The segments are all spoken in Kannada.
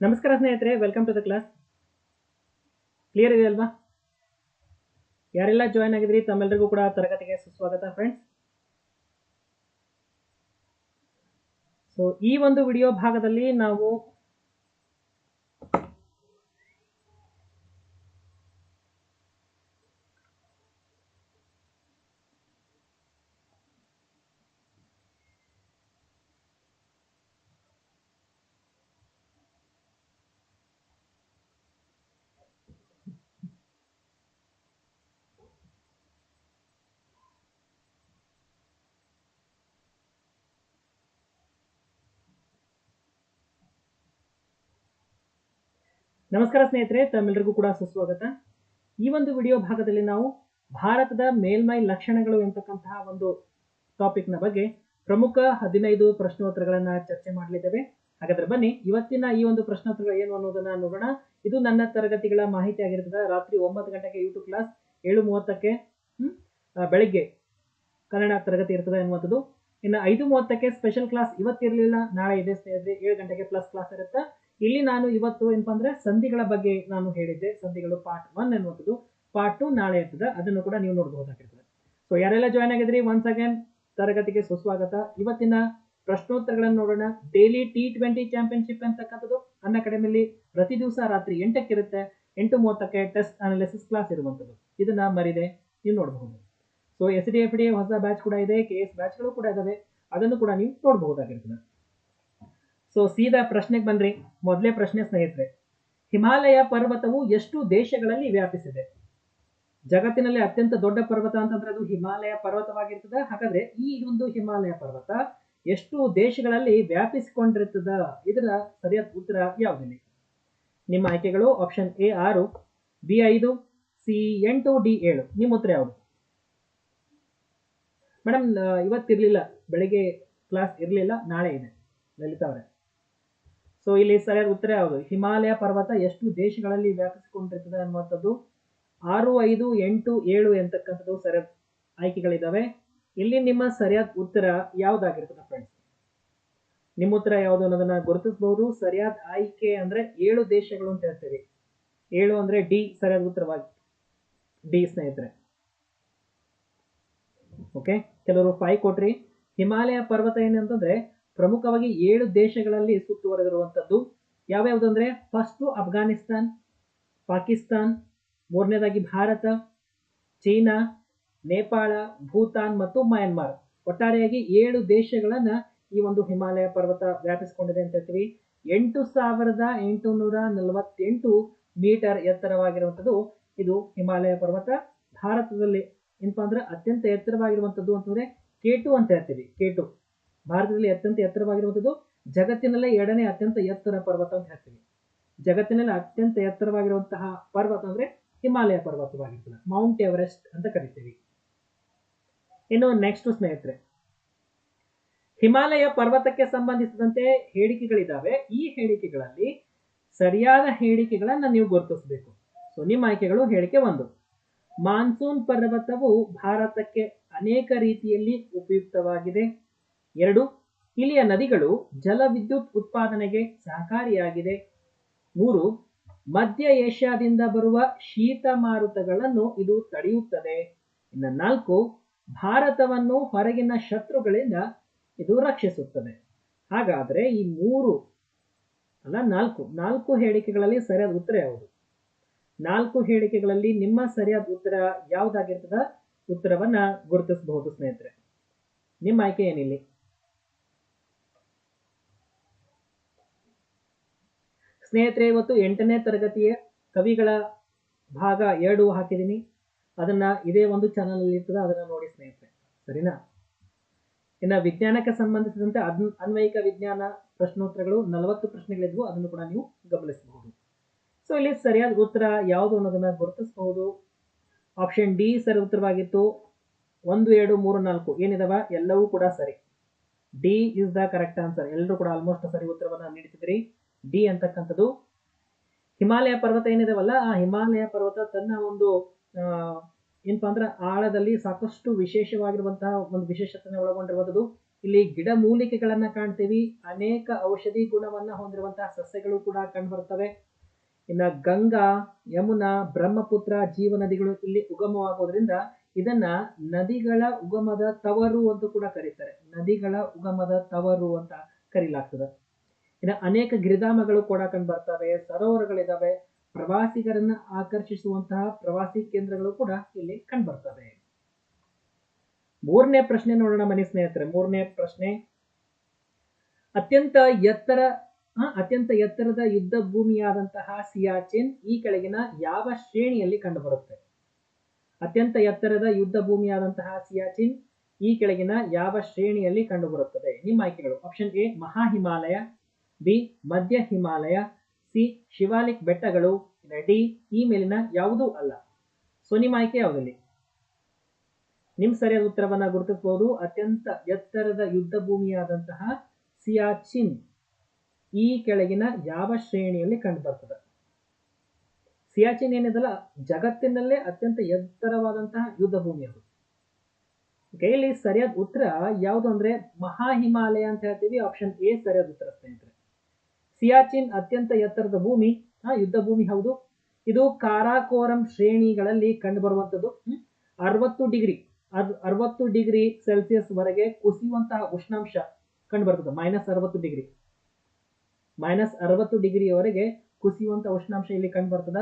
ನಮಸ್ಕಾರ ಸ್ನೇಹಿತರೆ welcome to the class clear ಇದೆ ಅಲ್ವಾ ಯಾರೆಲ್ಲ ಜಾಯ್ನ್ ಆಗಿದ್ರಿ ತಮ್ಮೆಲ್ಲರಿಗೂ ಕೂಡ ತರಗತಿಗೆ ಸುಸ್ವಾಗತ ಫ್ರೆಂಡ್ಸ್ ಸೊ ಈ ಒಂದು ವಿಡಿಯೋ ಭಾಗದಲ್ಲಿ ನಾವು ನಮಸ್ಕಾರ ಸ್ನೇಹಿತರೆ ತಮ್ಮೆಲ್ಲರಿಗೂ ಕೂಡ ಸುಸ್ವಾಗತ. ಈ ಒಂದು ವಿಡಿಯೋ ಭಾಗದಲ್ಲಿ ನಾವು ಭಾರತದ ಮೇಲ್ಮೈ ಲಕ್ಷಣಗಳು ಎಂತಕ್ಕಂತಹ ಒಂದು ಟಾಪಿಕ್ನ ಬಗ್ಗೆ ಪ್ರಮುಖ ಹದಿನೈದು ಪ್ರಶ್ನೋತ್ತರಗಳನ್ನ ಚರ್ಚೆ ಮಾಡಲಿದ್ದೇವೆ. ಹಾಗಾದ್ರೆ ಬನ್ನಿ, ಇವತ್ತಿನ ಈ ಒಂದು ಪ್ರಶ್ನೋತ್ತರಗಳು ಏನು ಅನ್ನೋದನ್ನ ನೋಡೋಣ. ಇದು ನನ್ನ ತರಗತಿಗಳ ಮಾಹಿತಿ ಆಗಿರ್ತದೆ. ರಾತ್ರಿ ಒಂಬತ್ತು ಗಂಟೆಗೆ ಯೂಟ್ಯೂಬ್ ಕ್ಲಾಸ್ ಏಳು ಮೂವತ್ತಕ್ಕೆ ಬೆಳಿಗ್ಗೆ ಕನ್ನಡ ತರಗತಿ ಇರ್ತದೆ ಅನ್ನುವಂಥದ್ದು ಇನ್ನು ಐದು ಮೂವತ್ತಕ್ಕೆ ಸ್ಪೆಷಲ್ ಕ್ಲಾಸ್ ಇವತ್ತಿರಲಿಲ್ಲ, ನಾಳೆ ಇದೆ ಸ್ನೇಹಿತರೆ, ಏಳು ಗಂಟೆಗೆ ಪ್ಲಸ್ ಕ್ಲಾಸ್ ಇರುತ್ತೆ. ಇಲ್ಲಿ ನಾನು ಇವತ್ತು ಏನಪ್ಪ ಅಂದ್ರೆ ಸಂಧಿಗಳ ಬಗ್ಗೆ ನಾನು ಹೇಳಿದ್ದೆ. ಸಂಧಿಗಳು ಪಾರ್ಟ್ ಒನ್ ಅನ್ನುವಂಥದ್ದು ಪಾರ್ಟ್ ಟು ನಾಳೆ ಇರ್ತದೆ. ಅದನ್ನು ಕೂಡ ನೀವು ನೋಡಬಹುದಾಗಿರ್ತದೆ. ಸೊ ಯಾರೆಲ್ಲ ಜಾಯ್ನ್ ಆಗಿದ್ರಿ? ಒನ್ಸ್ ಅಗೇನ್ ತರಗತಿಗೆ ಸುಸ್ವಾಗತ. ಇವತ್ತಿನ ಪ್ರಶ್ನೋತ್ತರಗಳನ್ನು ನೋಡೋಣ. ಡೈಲಿ ಟಿ ಟ್ವೆಂಟಿ ಚಾಂಪಿಯನ್ಶಿಪ್ ಅಂತಕ್ಕಂಥದ್ದು ಅನ್ನ ಅಕಾಡೆಮಿಲಿ ಪ್ರತಿ ದಿವಸ ರಾತ್ರಿ ಎಂಟಕ್ಕೆ ಇರುತ್ತೆ ಎಂಟು ಮೂವತ್ತಕ್ಕೆ ಟೆಸ್ಟ್ ಅನಾಲಿಸಿಸ್ ಕ್ಲಾಸ್ ಇರುವಂಥದ್ದು. ಇದನ್ನ ಮರಿದೆ. ನೀವು ನೋಡಬಹುದು. So S D F D ಹೊಸ ಬ್ಯಾಚ್ ಕೂಡ ಇದೆ. ಕೆ ಎಸ್ ಬ್ಯಾಚ್ಗಳು ಕೂಡ ಇದಾವೆ. ಅದನ್ನು ಕೂಡ ನೀವು ನೋಡಬಹುದಾಗಿರ್ತದೆ. ಸೊ ಸೀದಾ ಪ್ರಶ್ನೆಗೆ ಬನ್ರಿ, ಮೊದಲೇ ಪ್ರಶ್ನೆ ಸ್ನೇಹಿತರೆ. ಹಿಮಾಲಯ ಪರ್ವತವು ಎಷ್ಟು ದೇಶಗಳಲ್ಲಿ ವ್ಯಾಪಿಸಿದೆ? ಜಗತ್ತಿನಲ್ಲಿ ಅತ್ಯಂತ ದೊಡ್ಡ ಪರ್ವತ ಅಂತಂದ್ರೆ ಅದು ಹಿಮಾಲಯ ಪರ್ವತವಾಗಿರ್ತದೆ. ಹಾಗಾದ್ರೆ ಈ ಒಂದು ಹಿಮಾಲಯ ಪರ್ವತ ಎಷ್ಟು ದೇಶಗಳಲ್ಲಿ ವ್ಯಾಪಿಸಿಕೊಂಡಿರ್ತದ? ಇದರ ಸರಿಯಾದ ಉತ್ತರ ಯಾವುದಿಲ್ಲ. ನಿಮ್ಮ ಆಯ್ಕೆಗಳು ಆಪ್ಷನ್ ಎ ಆರು ಬಿ ಐದು ಸಿ ಎಂಟು ಡಿ ಏಳು. ನಿಮ್ಮ ಉತ್ತರ ಯಾವುದು? ಮೇಡಮ್ ಇವತ್ತಿರಲಿಲ್ಲ, ಬೆಳಿಗ್ಗೆ ಕ್ಲಾಸ್ ಇರಲಿಲ್ಲ, ನಾಳೆ ಇದೆ. ಲಲಿತಾ ಅವರೇ. ಸೊ ಇಲ್ಲಿ ಸರಿಯಾದ ಉತ್ತರ ಯಾವುದು? ಹಿಮಾಲಯ ಪರ್ವತ ಎಷ್ಟು ದೇಶಗಳಲ್ಲಿ ವ್ಯಾಪಿಸಿಕೊಂಡಿರ್ತದೆ ಅನ್ನುವಂಥದ್ದು ಆರು ಐದು ಎಂಟು ಏಳು ಎಂತಕ್ಕಂಥದ್ದು ಸರಿಯಾದ ಆಯ್ಕೆಗಳಿದಾವೆ ಇಲ್ಲಿ ನಿಮ್ಮ ಸರಿಯಾದ ಉತ್ತರ ಯಾವ್ದಾಗಿರ್ತದೆ ಫ್ರೆಂಡ್ಸ್ ನಿಮ್ಮ ಉತ್ತರ ಯಾವುದು ಅನ್ನೋದನ್ನ ಗುರುತಿಸಬಹುದು. ಸರಿಯಾದ ಆಯ್ಕೆ ಅಂದ್ರೆ ಏಳು ದೇಶಗಳು ಅಂತ ಹೇಳ್ತೀವಿ. ಏಳು ಅಂದ್ರೆ ಡಿ ಸರಿಯಾದ ಉತ್ತರವಾಗಿ. ಡಿ ಸ್ನೇಹಿತರೆ. ಓಕೆ ಕೆಲವರು ಫೈವ್ ಕೊಟ್ರಿ. ಹಿಮಾಲಯ ಪರ್ವತ ಏನಂತಂದ್ರೆ ಪ್ರಮುಖವಾಗಿ ಏಳು ದೇಶಗಳಲ್ಲಿ ಸುತ್ತುವರೆದಿರುವಂಥದ್ದು. ಯಾವ್ಯಾವುದು ಅಂದ್ರೆ ಫಸ್ಟ್ ಅಫ್ಘಾನಿಸ್ತಾನ್, ಪಾಕಿಸ್ತಾನ್, ಮೂರನೇದಾಗಿ ಭಾರತ, ಚೀನಾ, ನೇಪಾಳ, ಭೂತಾನ್ ಮತ್ತು ಮಯನ್ಮಾರ್. ಒಟ್ಟಾರೆಯಾಗಿ ಏಳು ದೇಶಗಳನ್ನ ಈ ಒಂದು ಹಿಮಾಲಯ ಪರ್ವತ ವ್ಯಾಪಿಸಿಕೊಂಡಿದೆ ಅಂತ ಹೇಳ್ತೀವಿ. ಎಂಟು ಸಾವಿರದ ಎಂಟುನೂರ ನಲವತ್ತೆಂಟು ಮೀಟರ್ ಎತ್ತರವಾಗಿರುವಂಥದ್ದು ಇದು ಹಿಮಾಲಯ ಪರ್ವತ. ಭಾರತದಲ್ಲಿ ಏನಪ್ಪಾ ಅಂದ್ರೆ ಅತ್ಯಂತ ಎತ್ತರವಾಗಿರುವಂಥದ್ದು ಅಂತಂದ್ರೆ ಕೇಟು ಅಂತ ಹೇಳ್ತೀವಿ, ಕೇಟು. ಭಾರತದಲ್ಲಿ ಅತ್ಯಂತ ಎತ್ತರವಾಗಿರುವಂಥದ್ದು ಜಗತ್ತಿನಲ್ಲೇ ಎರಡನೇ ಅತ್ಯಂತ ಎತ್ತರ ಪರ್ವತ ಅಂತ ಹೇಳ್ತೀವಿ. ಜಗತ್ತಿನಲ್ಲಿ ಅತ್ಯಂತ ಎತ್ತರವಾಗಿರುವಂತಹ ಪರ್ವತ ಅಂದ್ರೆ ಹಿಮಾಲಯ ಪರ್ವತವಾಗಿರ್ತದೆ. ಮೌಂಟ್ ಎವರೆಸ್ಟ್ ಅಂತ ಕರಿತೀವಿ. ಇನ್ನು ನೆಕ್ಸ್ಟ್ ಸ್ನೇಹಿತರೆ, ಹಿಮಾಲಯ ಪರ್ವತಕ್ಕೆ ಸಂಬಂಧಿಸಿದಂತೆ ಹೇಳಿಕೆಗಳಿದ್ದಾವೆ ಈ ಹೇಳಿಕೆಗಳಲ್ಲಿ ಸರಿಯಾದ ಹೇಳಿಕೆಗಳನ್ನ ನೀವು ಗುರುತಿಸಬೇಕು. ಸೊ ನಿಮ್ಮ ಆಯ್ಕೆಗಳು ಹೇಳಿಕೆ ಒಂದು. ಮಾನ್ಸೂನ್ ಪರ್ವತವು ಭಾರತಕ್ಕೆ ಅನೇಕ ರೀತಿಯಲ್ಲಿ ಉಪಯುಕ್ತವಾಗಿದೆ. ಎರಡು ಇಲ್ಲಿಯ ನದಿಗಳು ಜಲವಿದ್ಯುತ್ ಉತ್ಪಾದನೆಗೆ ಸಹಕಾರಿಯಾಗಿದೆ. ಮೂರು, ಮಧ್ಯ ಏಷ್ಯಾದಿಂದ ಬರುವ ಶೀತ ಮಾರುತಗಳನ್ನು ಇದು ತಡೆಯುತ್ತದೆ. ಇನ್ನು ನಾಲ್ಕು, ಭಾರತವನ್ನು ಹೊರಗಿನ ಶತ್ರುಗಳಿಂದ ಇದು ರಕ್ಷಿಸುತ್ತದೆ. ಹಾಗಾದ್ರೆ ಈ ಮೂರು, ಅಲ್ಲ ನಾಲ್ಕು ನಾಲ್ಕು ಹೇಳಿಕೆಗಳಲ್ಲಿ ಸರಿಯಾದ ಉತ್ತರ ಯಾವುದು? ನಾಲ್ಕು ಹೇಳಿಕೆಗಳಲ್ಲಿ ನಿಮ್ಮ ಸರಿಯಾದ ಉತ್ತರ ಯಾವುದಾಗಿರ್ತದ? ಉತ್ತರವನ್ನ ಗುರುತಿಸಬಹುದು ಸ್ನೇಹಿತರೆ. ನಿಮ್ಮ ಆಯ್ಕೆ ಏನಿಲ್ಲಿ? ಸ್ನೇಹಿತರೆ, ಇವತ್ತು ಎಂಟನೇ ತರಗತಿಯ ಕವಿಗಳ ಭಾಗ ಎರಡು ಹಾಕಿದ್ದೀನಿ. ಅದನ್ನ ಇದೇ ಒಂದು ಚಾನಲ್ ಅಲ್ಲಿ ಇರ್ತದೆ, ಅದನ್ನ ನೋಡಿ ಸ್ನೇಹಿತರೆ. ಸರಿನಾ? ಇನ್ನ ವಿಜ್ಞಾನಕ್ಕೆ ಸಂಬಂಧಿಸಿದಂತೆ ಅನ್ ಅನ್ವಯಿಕ ವಿಜ್ಞಾನ ಪ್ರಶ್ನೋತ್ತರಗಳು ನಲವತ್ತು ಪ್ರಶ್ನೆಗಳಿದ್ವು, ಅದನ್ನು ಕೂಡ ನೀವು ಗಮನಿಸಬಹುದು. ಸೊ ಇಲ್ಲಿ ಸರಿಯಾದ ಉತ್ತರ ಯಾವುದು ಅನ್ನೋದನ್ನ ಗುರುತಿಸಬಹುದು. ಆಪ್ಷನ್ ಡಿ ಸರಿ ಉತ್ತರವಾಗಿತ್ತು. ಒಂದು, ಎರಡು, ಮೂರು, ನಾಲ್ಕು ಏನಿದಾವ? ಎಲ್ಲವೂ ಕೂಡ ಸರಿ. D is the correct answer ಎಲ್ಲರೂ ಕೂಡ ಆಲ್ಮೋಸ್ಟ್ ಸರಿ ಉತ್ತರವನ್ನು ನೀಡಿಸಿದ್ರಿ ಡಿ ಅಂತಕ್ಕಂಥದ್ದು. ಹಿಮಾಲಯ ಪರ್ವತ ಏನಿದಾವಲ್ಲ, ಆ ಹಿಮಾಲಯ ಪರ್ವತ ತನ್ನ ಒಂದು ಏನಪ್ಪಾ ಅಂದ್ರೆ ಆಳದಲ್ಲಿ ಸಾಕಷ್ಟು ವಿಶೇಷವಾಗಿರುವಂತಹ ಒಂದು ವಿಶೇಷತೆಯನ್ನು ಒಳಗೊಂಡಿರುವಂಥದ್ದು. ಇಲ್ಲಿ ಗಿಡಮೂಲಿಕೆಗಳನ್ನ ಕಾಣ್ತೀವಿ. ಅನೇಕ ಔಷಧಿ ಗುಣವನ್ನ ಹೊಂದಿರುವಂತಹ ಸಸ್ಯಗಳು ಕೂಡ ಕಂಡುಬರ್ತವೆ ಇನ್ನ ಗಂಗಾ, ಯಮುನಾ, ಬ್ರಹ್ಮಪುತ್ರ ಜೀವ ನದಿಗಳು ಇಲ್ಲಿ ಉಗಮವಾಗೋದ್ರಿಂದ ಇದನ್ನ ನದಿಗಳ ಉಗಮದ ತವರು ಅಂತ ಕೂಡ ಕರೀತಾರೆ. ನದಿಗಳ ಉಗಮದ ತವರು ಅಂತ ಕರೀಲಾಗ್ತದೆ. ಇನ್ನು ಅನೇಕ ಗಿರಿಧಾಮಗಳು ಕೂಡ ಕಂಡು ಬರ್ತವೆ, ಸರೋವರಗಳಿದಾವೆ. ಪ್ರವಾಸಿಗರನ್ನ ಆಕರ್ಷಿಸುವಂತಹ ಪ್ರವಾಸಿ ಕೇಂದ್ರಗಳು ಕೂಡ ಇಲ್ಲಿ ಕಂಡು ಬರ್ತವೆ. ಮೂರನೇ ಪ್ರಶ್ನೆ ನೋಡೋಣ ಮನೆ ಸ್ನೇಹಿತರೆ, ಮೂರನೇ ಪ್ರಶ್ನೆ. ಅತ್ಯಂತ ಎತ್ತರ ಅತ್ಯಂತ ಎತ್ತರದ ಯುದ್ಧ ಭೂಮಿಯಾದಂತಹ ಸಿಯಾಚಿನ್ ಈ ಕೆಳಗಿನ ಯಾವ ಶ್ರೇಣಿಯಲ್ಲಿ ಕಂಡುಬರುತ್ತೆ ಅತ್ಯಂತ ಎತ್ತರದ ಯುದ್ಧ ಭೂಮಿಯಾದಂತಹ ಸಿಯಾಚಿನ್ ಈ ಕೆಳಗಿನ ಯಾವ ಶ್ರೇಣಿಯಲ್ಲಿ ಕಂಡುಬರುತ್ತದೆ ನಿಮ್ಮ ಆಯ್ಕೆಗಳು, ಆಪ್ಷನ್ ಎ ಮಹಾ ಹಿಮಾಲಯ ಬಿ, ಮಧ್ಯ ಹಿಮಾಲಯ, ಸಿ, ಶಿವಾಲಿಕ್ ಬೆಟ್ಟಗಳು ಡಿ ಈ ಮೇಲಿನ ಯಾವುದೂ ಅಲ್ಲ. ಸೊ ನಿಮ್ಮ ಆಯ್ಕೆ ಯಾವುದಲ್ಲಿ ನಿಮ್ ಸರಿಯಾದ ಉತ್ತರವನ್ನ ಗುರುತಿಸಬಹುದು ಅತ್ಯಂತ ಎತ್ತರದ ಯುದ್ಧ ಭೂಮಿಯಾದಂತಹ ಸಿಯಾಚಿನ್ ಈ ಕೆಳಗಿನ ಯಾವ ಶ್ರೇಣಿಯಲ್ಲಿ ಕಂಡುಬರ್ತದೆ? ಸಿಯಾಚಿನ್ ಏನಿದಲ್ಲ, ಜಗತ್ತಿನಲ್ಲೇ ಅತ್ಯಂತ ಎತ್ತರವಾದಂತಹ ಯುದ್ಧ ಭೂಮಿ ಅದು ಇಲ್ಲಿ ಸರಿಯಾದ ಉತ್ತರ ಯಾವುದು ಅಂದ್ರೆ ಮಹಾ ಹಿಮಾಲಯ ಅಂತ ಹೇಳ್ತೀವಿ. ಆಪ್ಷನ್ ಎ ಸರಿಯಾದ ಉತ್ತರ ಸ್ನೇಹಿತರೆ. ಸಿಯಾಚಿನ್ ಅತ್ಯಂತ ಎತ್ತರದ ಭೂಮಿ. ಯುದ್ಧ ಭೂಮಿ ಹೌದು. ಇದು ಕಾರಾಕೋರಂ ಶ್ರೇಣಿಗಳಲ್ಲಿ ಕಂಡುಬರುವಂಥದ್ದು? ಅರವತ್ತು ಡಿಗ್ರಿ ಅದು ಅರವತ್ತು ಡಿಗ್ರಿ ಸೆಲ್ಸಿಯಸ್ ವರೆಗೆ ಕುಸಿಯುವಂತಹ ಉಷ್ಣಾಂಶ ಕಂಡುಬರ್ತದೆ. ಮೈನಸ್ ಅರವತ್ತು ಡಿಗ್ರಿ. ಮೈನಸ್ ಅರವತ್ತು ಡಿಗ್ರಿವರೆಗೆ ಕುಸಿಯುವಂತಹ ಉಷ್ಣಾಂಶ ಇಲ್ಲಿ ಕಂಡುಬರ್ತದ.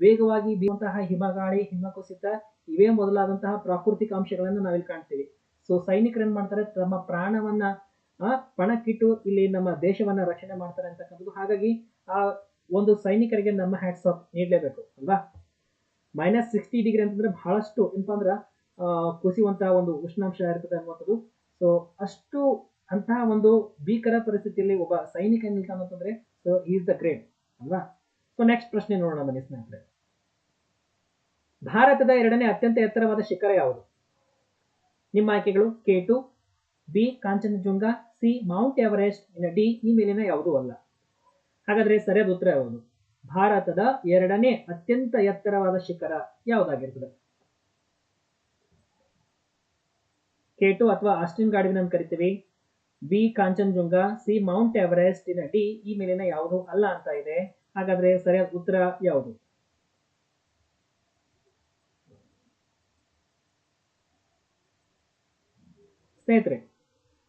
ವೇಗವಾಗಿ ಬೀಳುವಂತಹ ಹಿಮಗಾಳಿ, ಹಿಮಕುಸಿತ, ಇವೇ ಮೊದಲಾದಂತಹ ಪ್ರಾಕೃತಿಕ ಅಂಶಗಳನ್ನು ನಾವಿಲ್ಲಿ ಕಾಣ್ತೀವಿ. ಸೊ ಸೈನಿಕರು ಏನ್ ಮಾಡ್ತಾರೆ? ತಮ್ಮ ಪ್ರಾಣವನ್ನ ಆ, ಪಣಕ್ಕಿಟ್ಟು ಇಲ್ಲಿ ನಮ್ಮ ದೇಶವನ್ನ ರಕ್ಷಣೆ ಮಾಡ್ತಾರೆ ಅಂತಕ್ಕಂಥದ್ದು. ಹಾಗಾಗಿ ಆ ಒಂದು ಸೈನಿಕರಿಗೆ ನಮ್ಮ ಹ್ಯಾಟ್ಸ್ ಆಫ್ ನೀಡಲೇಬೇಕು ಅಲ್ವಾ? ಮೈನಸ್ ಸಿಕ್ಸ್ಟಿ ಡಿಗ್ರಿ ಅಂತಂದ್ರೆ ಬಹಳಷ್ಟು ಏನಪ್ಪಾ ಅಂದ್ರ ಕುಸಿಯುವಂತಹ ಒಂದು ಉಷ್ಣಾಂಶ ಇರ್ತದೆ ಅನ್ನುವಂಥದ್ದು. ಸೊ ಅಷ್ಟು ಅಂತಹ ಒಂದು ಭೀಕರ ಪರಿಸ್ಥಿತಿಯಲ್ಲಿ ಒಬ್ಬ ಸೈನಿಕ ನಿಲ್ತಾನಂತಂದ್ರೆ ಸೊ ಈಸ್ ದ ಗ್ರೇಟ್ ಅಲ್ವಾ? ಸೊ ನೆಕ್ಸ್ಟ್ ಪ್ರಶ್ನೆ ನೋಡೋಣ ಬನ್ನಿ ಸ್ನೇಹಿತರೆ. ಭಾರತದ ಎರಡನೇ ಅತ್ಯಂತ ಎತ್ತರವಾದ ಶಿಖರ ಯಾವುದು? ನಿಮ್ಮ ಆಯ್ಕೆಗಳು K two B, Kanchenjunga, C, Mount Everest ಇನ್ನು ಡಿ, ಈ ಮೇಲಿನ ಯಾವುದೂ ಅಲ್ಲ. ಹಾಗಾದ್ರೆ ಸರಿಯಾದ ಉತ್ತರ ಯಾವುದು? ಭಾರತದ ಎರಡನೇ ಅತ್ಯಂತ ಎತ್ತರವಾದ ಶಿಖರ ಯಾವುದಾಗಿರ್ತದೆ? ಕೆ ಟು ಅಥವಾ ಆಸ್ಟಿನ್ ಗಾಡಿನ ಕರಿತೀವಿ. B, Kanchenjunga, C, Mount Everest ಇನ್ನ ಡಿ, ಈ ಮೇಲಿನ ಯಾವುದು ಅಲ್ಲ ಅಂತ ಇದೆ. ಹಾಗಾದ್ರೆ ಸರಿಯಾದ ಉತ್ತರ ಯಾವುದು? ಸ್ನೇಹಿತರೆ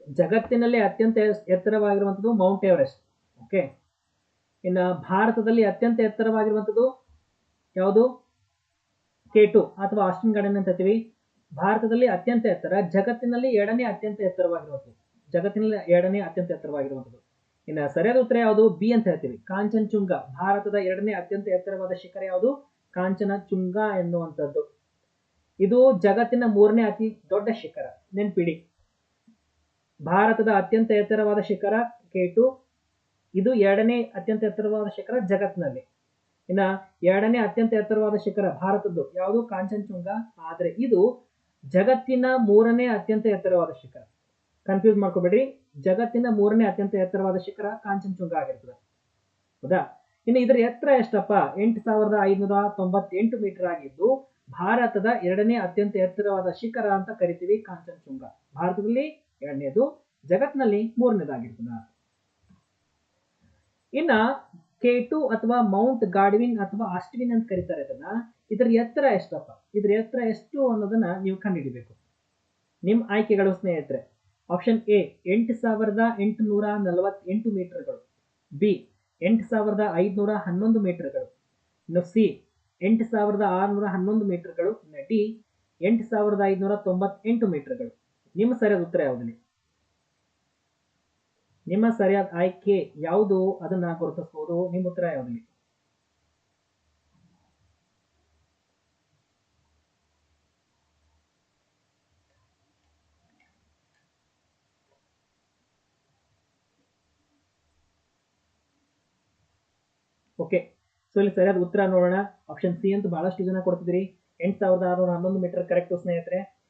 ಜಗತ್ತಿನಲ್ಲಿ ಅತ್ಯಂತ ಎತ್ತರವಾಗಿರುವಂಥದ್ದು ಮೌಂಟ್ ಎವರೆಸ್ಟ್ ಓಕೆ ಇನ್ನು ಭಾರತದಲ್ಲಿ ಅತ್ಯಂತ ಎತ್ತರವಾಗಿರುವಂಥದ್ದು ಯಾವುದು? ಕೆ ಟು ಅಥವಾ ಆಸ್ಟಿನ್ ಗಾರ್ಡನ್ ಅಂತ ಹೇಳ್ತೀವಿ. ಭಾರತದಲ್ಲಿ ಅತ್ಯಂತ ಎತ್ತರ, ಜಗತ್ತಿನಲ್ಲಿ ಎರಡನೇ ಅತ್ಯಂತ ಎತ್ತರವಾಗಿರುವಂಥದ್ದು ಜಗತ್ತಿನಲ್ಲಿ ಎರಡನೇ ಅತ್ಯಂತ ಎತ್ತರವಾಗಿರುವಂಥದ್ದು ಇನ್ನು ಸರಿಯಾದ ಉತ್ತರ ಯಾವುದು? ಬಿ ಅಂತ ಹೇಳ್ತೀವಿ. ಕಾಂಚನಚುಂಗ, ಭಾರತದ ಎರಡನೇ ಅತ್ಯಂತ ಎತ್ತರವಾದ ಶಿಖರ ಯಾವುದು? ಕಾಂಚನಚುಂಗ ಎನ್ನುವಂಥದ್ದು ಇದು ಜಗತ್ತಿನ ಮೂರನೇ ಅತಿ ದೊಡ್ಡ ಶಿಖರ, ನೆನ್ಪಿಡಿ. ಭಾರತದ ಅತ್ಯಂತ ಎತ್ತರವಾದ ಶಿಖರ ಕೆ ಟು ಇದು ಎರಡನೇ ಅತ್ಯಂತ ಎತ್ತರವಾದ ಶಿಖರ ಜಗತ್ತಿನಲ್ಲಿ ಇನ್ನ ಎರಡನೇ ಅತ್ಯಂತ ಎತ್ತರವಾದ ಶಿಖರ ಭಾರತದ್ದು ಯಾವುದು? ಕಾಂಚನಚುಂಗ ಆದ್ರೆ ಇದು ಜಗತ್ತಿನ ಮೂರನೇ ಅತ್ಯಂತ ಎತ್ತರವಾದ ಶಿಖರ. ಕನ್ಫ್ಯೂಸ್ ಮಾಡ್ಕೋಬೇಡ್ರಿ. ಜಗತ್ತಿನ ಮೂರನೇ ಅತ್ಯಂತ ಎತ್ತರವಾದ ಶಿಖರ ಕಾಂಚನಚುಂಗ ಆಗಿರ್ತದೆ. ಹೌದಾ? ಇನ್ನು ಇದರ ಎತ್ತರ ಎಷ್ಟಪ್ಪ? ಎಂಟು ಸಾವಿರದ ಐನೂರ ತೊಂಬತ್ತೆಂಟು ಮೀಟರ್ ಆಗಿದ್ದು ಭಾರತದ ಎರಡನೇ ಅತ್ಯಂತ ಎತ್ತರವಾದ ಶಿಖರ ಅಂತ ಕರಿತೀವಿ ಕಾಂಚನಚುಂಗ ಭಾರತದಲ್ಲಿ ಎರಡನೇದು ಜಗತ್ನಲ್ಲಿ ಮೂರನೇದಾಗಿರ್ತದ. ಇನ್ನ ಕೆ ಟು ಅಥವಾ ಮೌಂಟ್ ಗಾಡ್ವಿನ್ ಅಥವಾ ಆಸ್ಟ್ವಿನ್ ಅಂತ ಕರೀತಾರೆ ಅದನ್ನ. ಇದರ ಎತ್ತರ ಎಷ್ಟಪ್ಪ? ಇದ್ರ ಎತ್ತರ ಎಷ್ಟು ಅನ್ನೋದನ್ನ ನೀವು ಕಂಡುಹಿಡಿಬೇಕು. ನಿಮ್ಮ ಆಯ್ಕೆಗಳು ಸ್ನೇಹಿತರೆ. ಆಪ್ಷನ್ ಎ ಎಂಟು ಸಾವಿರದ ಎಂಟುನೂರ ನಲವತ್ತೆಂಟು ಮೀಟರ್ಗಳು ಬಿ ಎಂಟು ಸಾವಿರದ ಐದುನೂರ ಹನ್ನೊಂದು ಮೀಟರ್ಗಳು ಇನ್ನು ಸಿ ಎಂಟು ಸಾವಿರದ ಆರುನೂರ ಹನ್ನೊಂದು ಮೀಟರ್ಗಳು ಡಿ ಎಂಟು ಸಾವಿರದ ಐದುನೂರ ತೊಂಬತ್ತೆಂಟು ಮೀಟರ್ಗಳು ನಿಮ್ಮ ಸರಿಯಾದ ಉತ್ತರ ಯಾವುದಿಲ್ಲ ನಿಮ್ಮ ಸರಿಯಾದ ಆಯ್ಕೆ ಯಾವುದು? ಅದನ್ನ ಗುರುತಿಸಬಹುದು ನಿಮ್ಮ ಉತ್ತರ ಯಾವುದಿಲ್ಲ ಓಕೆ. ಸೊ, ಇಲ್ಲಿ ಸರಿಯಾದ ಉತ್ತರ ನೋಡೋಣ. ಆಪ್ಷನ್ ಸಿ ಅಂತ ಬಹಳಷ್ಟು ಜನ ಕೊಡ್ತಿದ್ರಿ ಎಂಟು ಸಾವಿರದ ಆರುನೂರ ಹನ್ನೊಂದು ಮೀಟರ್ ಕರೆಕ್ಟ್ ಸ್ನೇಹಿತರೆ.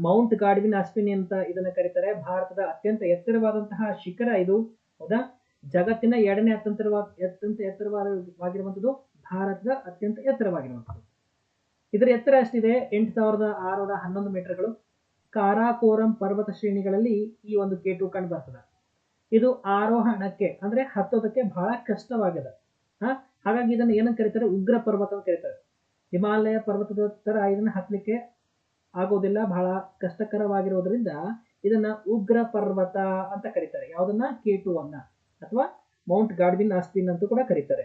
ಮೌಂಟ್ ಗಾಡ್ವಿನ್ ಅಶ್ವಿನಿ ಅಂತ ಇದನ್ನ ಕರೀತಾರೆ. ಭಾರತದ ಅತ್ಯಂತ ಎತ್ತರವಾದಂತಹ ಶಿಖರ ಇದು. ಹೌದಾ? ಜಗತ್ತಿನ ಎರಡನೇ ಅತ್ಯಂತರವಾದ ಅತ್ಯಂತ ಎತ್ತರವಾಗಿರುವಂಥದ್ದು ಭಾರತದ ಅತ್ಯಂತ ಎತ್ತರವಾಗಿರುವಂಥದ್ದು. ಇದರ ಎತ್ತರ ಎಷ್ಟಿದೆ? ಎಂಟು ಸಾವಿರದ ಆರುನೂರ ಹನ್ನೊಂದು ಮೀಟರ್ಗಳು. ಕಾರಾಕೋರಂ ಪರ್ವತ ಶ್ರೇಣಿಗಳಲ್ಲಿ ಈ ಒಂದು ಕೇಟು ಕಂಡು ಬರ್ತದೆ. ಇದು ಆರೋಹಣಕ್ಕೆ, ಅಂದ್ರೆ ಹತ್ತೋದಕ್ಕೆ ಬಹಳ ಕಷ್ಟವಾಗಿದೆ ಹಾ ಹಾಗಾಗಿ ಇದನ್ನ ಏನಂತ ಕರೀತಾರೆ? ಉಗ್ರ ಪರ್ವತ ಅಂತ ಕರೀತಾರೆ. ಹಿಮಾಲಯ ಪರ್ವತದ ತರ ಇದನ್ನ ಹತ್ತಲಿಕ್ಕೆ ಆಗೋದಿಲ್ಲ, ಬಹಳ ಕಷ್ಟಕರವಾಗಿರೋದ್ರಿಂದ ಇದನ್ನ ಉಗ್ರ ಪರ್ವತ ಅಂತ ಕರೀತಾರೆ. ಯಾವುದನ್ನ? ಕೇಟುವನ್ನ ಅಥವಾ ಮೌಂಟ್ ಗಾಡ್ವಿನ್ ಆಸ್ಪಿನ್ ಅಂತ ಕೂಡ ಕರೀತಾರೆ.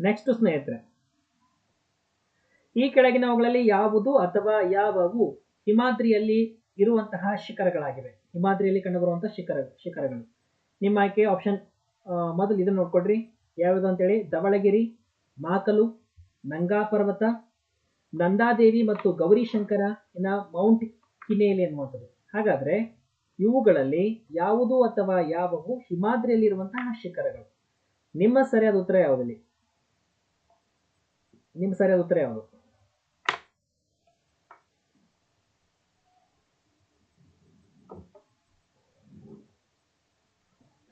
ನೆಕ್ಸ್ಟ್ ಸ್ನೇಹಿತರೆ, ಈ ಕೆಳಗಿನವುಗಳಲ್ಲಿ ಯಾವುದು ಅಥವಾ ಯಾವವು ಹಿಮಾದ್ರಿಯಲ್ಲಿ ಇರುವಂತಹ ಶಿಖರಗಳಾಗಿವೆ. ಹಿಮಾದ್ರಿಯಲ್ಲಿ ಕಂಡುಬರುವಂತಹ ಶಿಖರ, ಶಿಖರಗಳು. ನಿಮ್ಮ ಆಯ್ಕೆ ಆಪ್ಷನ್ ಮೊದಲು ಇದನ್ನ ನೋಡ್ಕೊಡ್ರಿ ಯಾವುದು ಅಂತೇಳಿ? ಧವಳಗಿರಿ, ಮಾಕಲು, ನಂಗಾ ಪರ್ವತ ನಂದಾದೇವಿ ಮತ್ತು ಗೌರಿಶಂಕರ ಇನ್ನ ಮೌಂಟ್ ಕಿನೇಲಿ ಅನ್ನುವಂಥದ್ದು ಹಾಗಾದ್ರೆ ಇವುಗಳಲ್ಲಿ ಯಾವುದು ಅಥವಾ ಯಾವುವು ಹಿಮಾದ್ರಿಯಲ್ಲಿರುವಂತಹ ಶಿಖರಗಳು ನಿಮ್ಮ ಸರಿಯಾದ ಉತ್ತರ ಯಾವುದಲ್ಲಿ? ನಿಮ್ಮ ಸರಿಯಾದ ಉತ್ತರ ಯಾವುದು?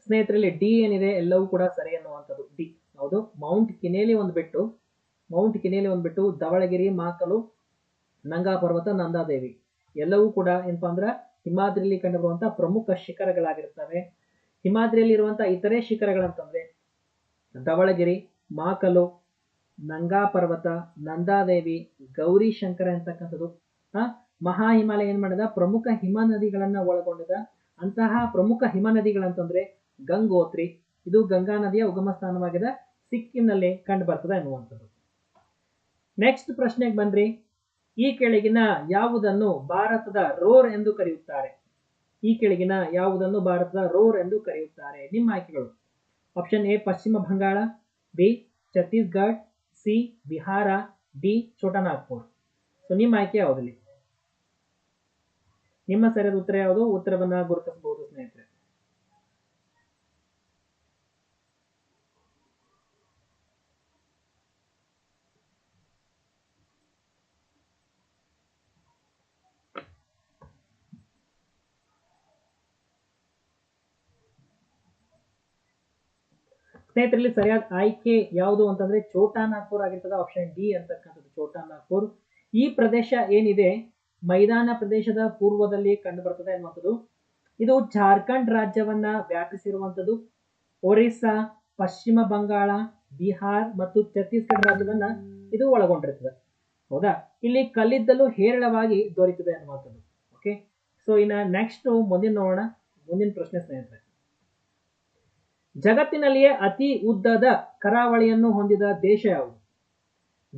ಸ್ನೇಹಿತರಲ್ಲಿ ಡಿ ಏನಿದೆ ಎಲ್ಲವೂ ಕೂಡ ಸರಿ ಅನ್ನುವಂಥದ್ದು ಡಿ. ಹೌದು, ಮೌಂಟ್ ಕಿನೇಲಿ ಒಂದು ಬಿಟ್ಟು. ಮೌಂಟ್ ಕಿನೇಲಿ ಬಂದ್ಬಿಟ್ಟು ಧವಳಗಿರಿ, ಮಾಕಲು ನಂಗಾ ಪರ್ವತ ನಂದಾದೇವಿ ಎಲ್ಲವೂ ಕೂಡ ಏನಪ್ಪಾ ಅಂದ್ರೆ ಹಿಮಾದ್ರಿಯಲ್ಲಿ ಕಂಡುಬರುವಂತಹ ಪ್ರಮುಖ ಶಿಖರಗಳಾಗಿರ್ತವೆ. ಹಿಮಾದ್ರಿಯಲ್ಲಿ ಇರುವಂತಹ ಇತರೆ ಶಿಖರಗಳಂತಂದ್ರೆ ಧವಳಗಿರಿ, ಮಾಕಲು ನಂಗಾ ಪರ್ವತ ನಂದಾದೇವಿ, ಗೌರಿ ಶಂಕರ ಅಂತಕ್ಕಂಥದ್ದು. ಆ, ಮಹಾ ಹಿಮಾಲಯ ಏನ್ ಮಾಡಿದ? ಪ್ರಮುಖ ಹಿಮ ನದಿಗಳನ್ನ ಒಳಗೊಂಡಿದ. ಅಂತಹ ಪ್ರಮುಖ ಹಿಮ ನದಿಗಳಂತಂದ್ರೆ ಗಂಗೋತ್ರಿ. ಇದು ಗಂಗಾ ನದಿಯ ಉಗಮ ಸ್ಥಾನವಾಗಿದೆ ಸಿಕ್ಕಿಂನಲ್ಲಿ ಕಂಡು ಬರ್ತದೆ ಅನ್ನುವಂಥದ್ದು. ನೆಕ್ಸ್ಟ್ ಪ್ರಶ್ನೆಗೆ ಬಂದ್ರಿ ಈ ಕೆಳಗಿನ ಯಾವುದನ್ನು ಭಾರತದ ರೋರ್ ಎಂದು ಕರೆಯುತ್ತಾರೆ? ಈ ಕೆಳಗಿನ ಯಾವುದನ್ನು ಭಾರತದ ರೋರ್ ಎಂದು ಕರೆಯುತ್ತಾರೆ? ನಿಮ್ಮ ಆಯ್ಕೆಗಳು. Option A Paschim Bangal. B Chhattisgarh. C Bihar. D Chhotanagpur so ನಿಮ್ಮ ಆಯ್ಕೆ ಯಾವುದಿಲ್ಲ ನಿಮ್ಮ ಸರಿಯಾದ ಉತ್ತರ ಯಾವುದು? ಉತ್ತರವನ್ನು ಗುರುತಿಸಬಹುದು ಸ್ನೇಹಿತರೆ. ಸ್ನೇಹಿತರಲ್ಲಿ ಸರಿಯಾದ ಆಯ್ಕೆ ಯಾವುದು ಅಂತಂದ್ರೆ ಚೋಟಾ ನಾಗ್ಪುರ್ ಆಗಿರ್ತದೆ ಆಪ್ಷನ್ ಡಿ ಅಂತಕ್ಕಂಥದ್ದು ಚೋಟಾ ನಾಗ್ಪುರ್ ಈ ಪ್ರದೇಶ ಏನಿದೆ? ಮೈದಾನ ಪ್ರದೇಶದ ಪೂರ್ವದಲ್ಲಿ ಕಂಡು ಬರ್ತದೆ ಅನ್ನುವಂಥದ್ದು. ಇದು ಜಾರ್ಖಂಡ್ ರಾಜ್ಯವನ್ನ ವ್ಯಾಪಿಸಿರುವಂಥದ್ದು. ಒರಿಸ್ಸಾ, ಪಶ್ಚಿಮ ಬಂಗಾಳ, ಬಿಹಾರ್ ಮತ್ತು ಛತ್ತೀಸ್ಗಢ ರಾಜ್ಯವನ್ನ ಇದು ಒಳಗೊಂಡಿರ್ತದೆ. ಹೌದಾ? ಇಲ್ಲಿ ಕಲ್ಲಿದ್ದಲು ಹೇರಳವಾಗಿ ದೊರೀತದೆ ಅನ್ನುವಂಥದ್ದು. ಓಕೆ ಸೊ ಇನ್ನ ನೆಕ್ಸ್ಟ್ ಮುಂದಿನ ನೋಡೋಣ. ಮುಂದಿನ ಪ್ರಶ್ನೆ ಸ್ನೇಹಿತರೆ. ಜಗತ್ತಿನಲ್ಲಿಯೇ ಅತಿ ಉದ್ದದ ಕರಾವಳಿಯನ್ನು ಹೊಂದಿದ ದೇಶ ಯಾವುದು?